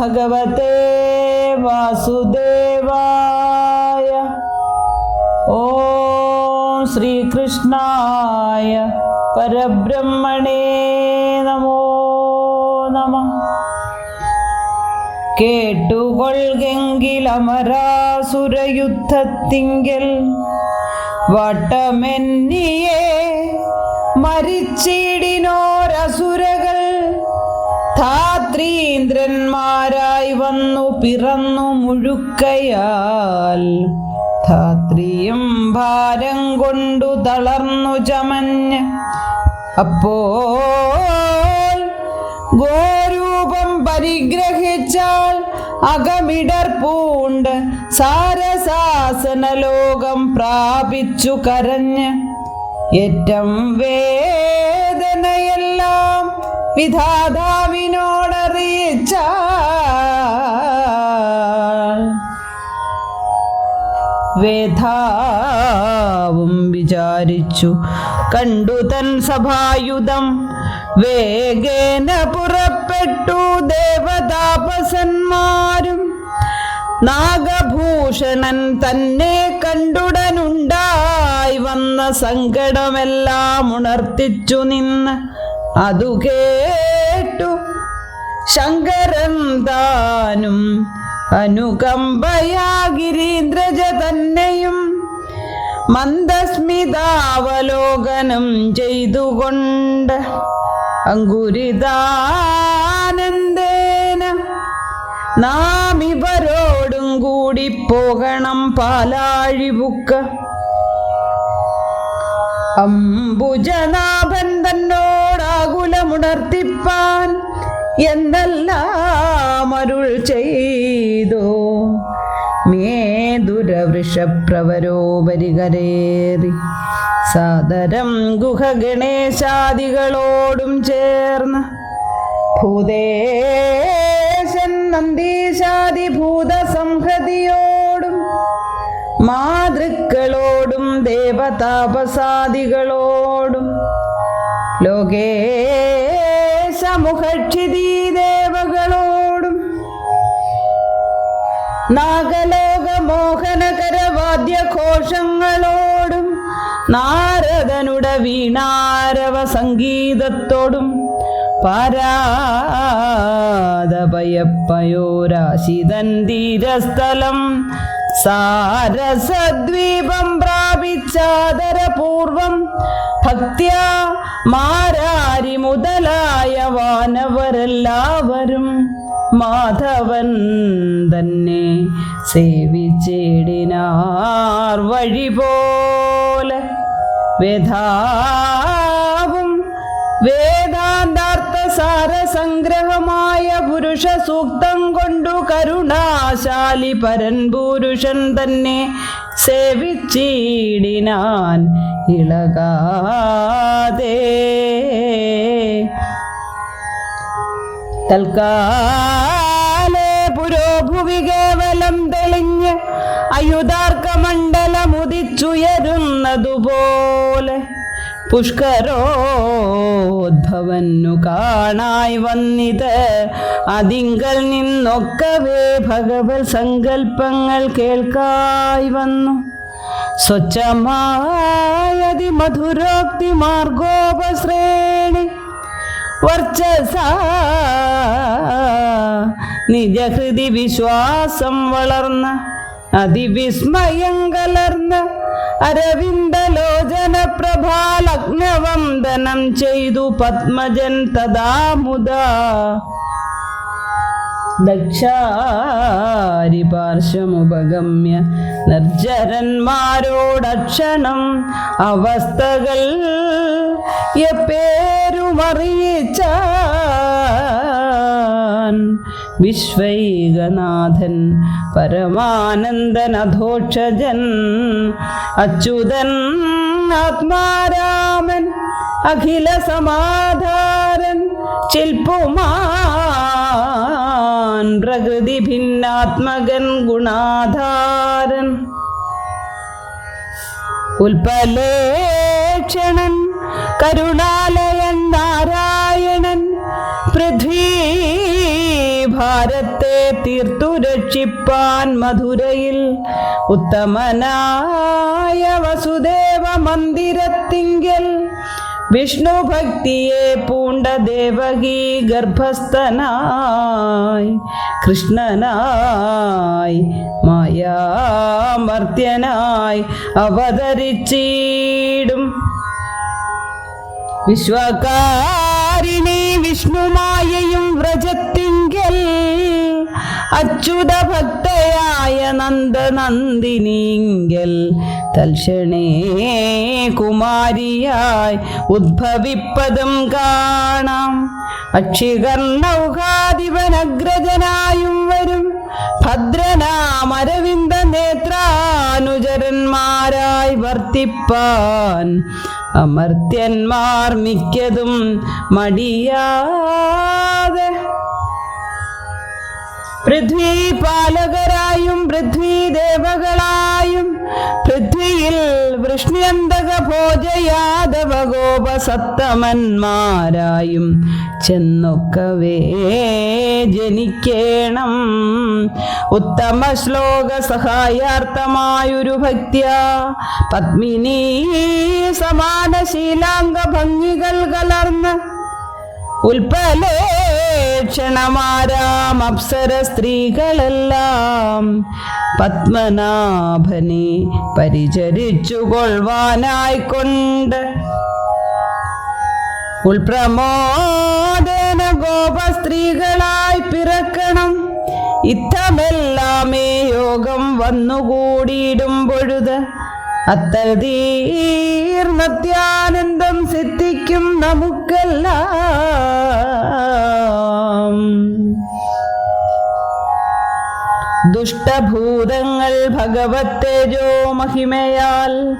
ഭഗവതേ വാസുദേവായ. ഓം ശ്രീകൃഷ്ണായ പരബ്രഹ്മണേ നമോ നമ. കേട്ടുകൊள்കെങ്കിലമരാസുരയുദ്ധത്തിങ്കൽ വട്ടമെന്നിയെ മരിച്ചിടിനോരസുരകൾ ധാത്രീന്ദ്രന്മാരായി വന്നു പിറന്നു മുഴുക്കയാൽ. ധാത്രിയും ഭാരം കൊണ്ടു തളർന്നു ചമഞ്ഞ്. അപ്പോൾ ഗോരൂപം പരിഗ്രഹിച്ചാൽ അകമിടർ പൂണ്ട്. സാരസാസന ലോകം പ്രാപിച്ചു കരഞ്ഞ്. ഏറ്റം വേദനയെല്ലാം വിധാതാവിനോടറിയിച്ച വേധാവും വിചാരിച്ചു. കണ്ടു തൻ സഭായുധം. വേഗേന പുറപ്പെട്ടു ദേവതാപസന്മാരും. നാഗഭൂഷണൻ തന്നെ കണ്ടുടനുണ്ടായി വന്ന സങ്കടമെല്ലാം ഉണർത്തിച്ചു നിന്ന് അതു കേട്ടു ശങ്കരൻ താനും അനുകമ്പയാ ഗിരീന്ദ്രജ തന്നെയും മന്ദസ്മിതാവലോകനം ചെയ്തുകൊണ്ട് അങ്കുരിതാനന്ദേന നാം ഇവരോടും കൂടി പോകണം പാലാഴിബുക്ക് അംബുജനാഭൻ തന്നോടാകുലമുണർത്തിപ്പാൻ എന്നെല്ലാം അരുൾ ചെയ്തു. മേദുരവൃഷപ്രവരോപരികരേറി സാദരം ഗുഹഗണേശാദികളോടും ചേർന്ന് ഭൂതേശൻ നന്ദീശാദി ഭൂതസംഹതിയോടും മാതൃക്കളോടും ദേവതാപസാദികളോടും ലോകേശമുഖക്ഷിതീ ദേവകളോടും നാഗലോക മോഹനകര വാദ്യഘോഷങ്ങളോടും നാരദനുട വീണാരവ സംഗീതത്തോടും പാരാതപയപ്പയോരാശിതൻ തീരസ്ഥലം സാരസദ്വീപം പ്രാപിച്ചാദരപൂർവം ഭക്ത്യ മാരാരി മുതലായ വാനവരെല്ലാവരും മാധവൻ തന്നെ സേവിച്ചേടിനാർ വഴി പോലെ വേദാവും വേദാന്താർത്ഥ സാരസംഗ്രഹമായ പുരുഷ സൂക്തം കൊണ്ടു കരുണാശാലി പരൻ പുരുഷൻ തന്നെ സേവിച്ചിടിനാൻ ഇളകാതെ. തൽക്കാലേ പുരോഭുവി കേവലം തെളിഞ്ഞ് അയുതാർക്കമണ്ഡലമുദിച്ചുയരുന്നതുപോലെ പുഷ്കരോദ്ഭവന്നു കാണായി വന്നിത്. അതിങ്കൽ നിന്നൊക്കവേ ഭഗവത് സങ്കൽപ്പങ്ങൾ കേൾക്കായി വന്നു. സ്വച്ഛമായതി മധുരോക്തി മാർഗോപശ്രേണി വർച്ചസ നിജഹൃതി വിശ്വാസം വളർന്ന അതിവിസ്മയം കലർന്ന അരവിന്ദലോചന പ്രഭാലഗ്നവന്ദനം ചെയ്തു പത്മജൻ തദാമുദാ. ദക്ഷാരി പാർശ്വമുപഗമ്യ നിർജരന്മാരോടക്ഷണം അവസ്ഥകൾ എപ്പേരുമറിയിച്ചാൻ വിശ്വൈകനാഥൻ പരമാനന്ദനധോക്ഷജൻ അച്യുതൻ ആത്മാരാമൻ അഖില സമാധാരൻ ചിൽപ്പുമാൻ പ്രകൃതി ഭിന്നാത്മകൻ ഗുണാധാരൻ ഉൽപ്പലേക്ഷണൻ കരുണാലയൻ നാരായണൻ ഭാരത്തെ തീർത്തു രക്ഷിപ്പാൻ മധുരയിൽ. ഉത്തമനായ വസുദേവ മന്ദിരത്തിങ്കൽ. വിഷ്ണു ഭക്തിയെ പൂണ്ട ദേവകി ഗർഭസ്ഥനായി. കൃഷ്ണനായി മായാമർത്യനായി അവതരിച്ചിടും. വിശ്വകാരിണി വിഷ്ണുമായയും വ്രജത്തിങ്കൽ അച്യുത ഭക്തയായ നന്ദനന്ദിനിങ്കൽ തൽക്ഷണേ കുമാരിയായി ഉദ്ഭവിപ്പതും കാണാം. അക്ഷികർണൗഹാധിപനഗ്രജനായും വരും. ഭദ്രനാമരവിന്ദ നേത്രാനുചരന്മാരായി വർത്തിപ്പാൻ. അമർത്യന്മാർ മിക്കതും മടിയാതെ പൃഥ്വി പാലകരായും പൃഥ്വി ദേവകളായും പൃഥ്വിയിൽ വൃഷ്ണ്യന്തക ഭോജയാദവ ഗോപസത്തമന്മാരായും ചെന്നൊക്കവേ ജനിക്കേണം. ഉത്തമ ശ്ലോക സഹായാർത്ഥമായൊരു ഭക്തിയ. പത്മിനി സമാന ശീലാംഗ ഭംഗികൾ കലർന്ന് ഉൽപ്പലേക്ഷണമാരാം അപ്സര സ്ത്രീകളെല്ലാം. പത്മനാഭനെ പരിചരിച്ചു കൊള്ളുവാനായിക്കൊണ്ട് ഉൾപ്രമോദന ഗോപ സ്ത്രീകളായി പിറക്കണം. ഇത്തമെല്ലാമേ യോഗം വന്നുകൂടിയിടും തീർന്നത്യാനന്ദം സിദ്ധിക്കും നമുക്കെല്ലാം. ദുഷ്ടഭൂതങ്ങൾ ഭഗവത് തേജോ മഹിമയാൽ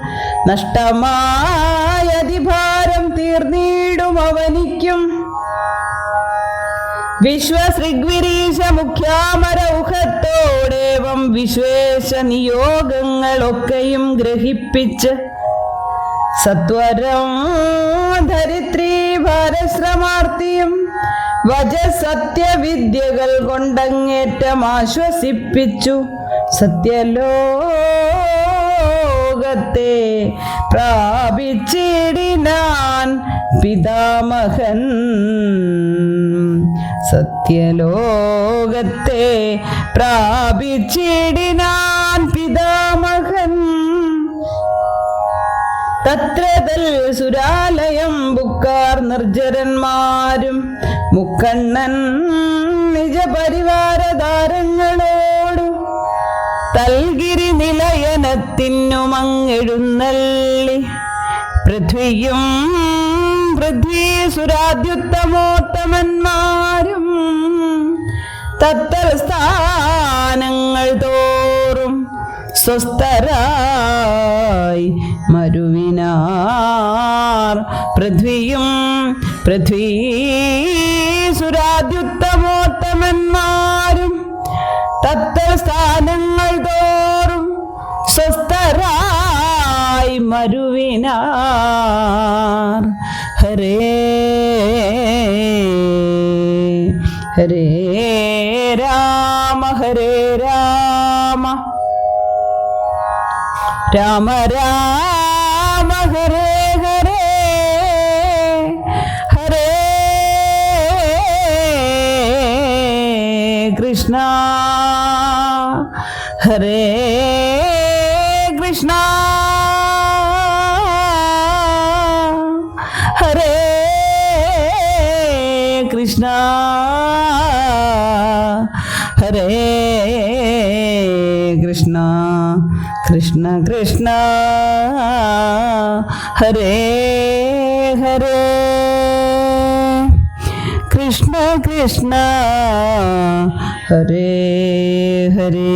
നഷ്ടമായ അതിഭാരം തീർന്നിടും അവനിക്കും. വിശ്വശൃഗ്വിരീശ മുഖ്യാമരൗഹത്തോടേവം വിശ്വേശ നിയോഗങ്ങളൊക്കെയും ഗ്രഹിപ്പിച്ച് സത്വരം ധരിത്രി ഭാരശ്രമാർത്തിയും വജ സത്യവിദ്യകൾ കൊണ്ടങ്ങേറ്റം ആശ്വസിപ്പിച്ചു. സത്യലോകത്തെ പ്രാപിച്ചിടിനാൻ പിതാമഹൻ. സത്യലോകത്തെ പ്രാപിച്ചിടിനാൻ പിതാമഹൻ. തത്രതൽ സുരാലയം ബുക്കാർ നിർജരന്മാരും മുക്കണ്ണൻ നിജപരിവാരതാരങ്ങളോടു തൽഗിരി നിലയനത്തിനുമങ്ങെഴുന്നള്ളി പൃഥ്വിയും പൃഥ്വി സുരാദ്യുത്തമോത്തമന്മാരും തത്തൽ സ്ഥാനങ്ങൾ തോറും സ്വസ്ഥരായി മരുവിനാർ. പൃഥ്വിയും പൃഥ്വീ സുരാദ്യുത്തമോത്തമന്മാരും തത്തൽ സ്ഥാനങ്ങൾ തോറും സ്വസ്ഥരായി മരുവിനാർ. ഹരേ ഹരേ രാമ ഹരേ രാമ. രാമ രാമ ഹരേ ഹരേ. ഹരേ കൃഷ്ണ. ഹരേ കൃഷ്ണ. ഹരേ കൃഷ്ണ കൃഷ്ണ കൃഷ്ണ ഹരേ ഹരേ കൃഷ്ണ കൃഷ്ണ ഹരേ ഹരേ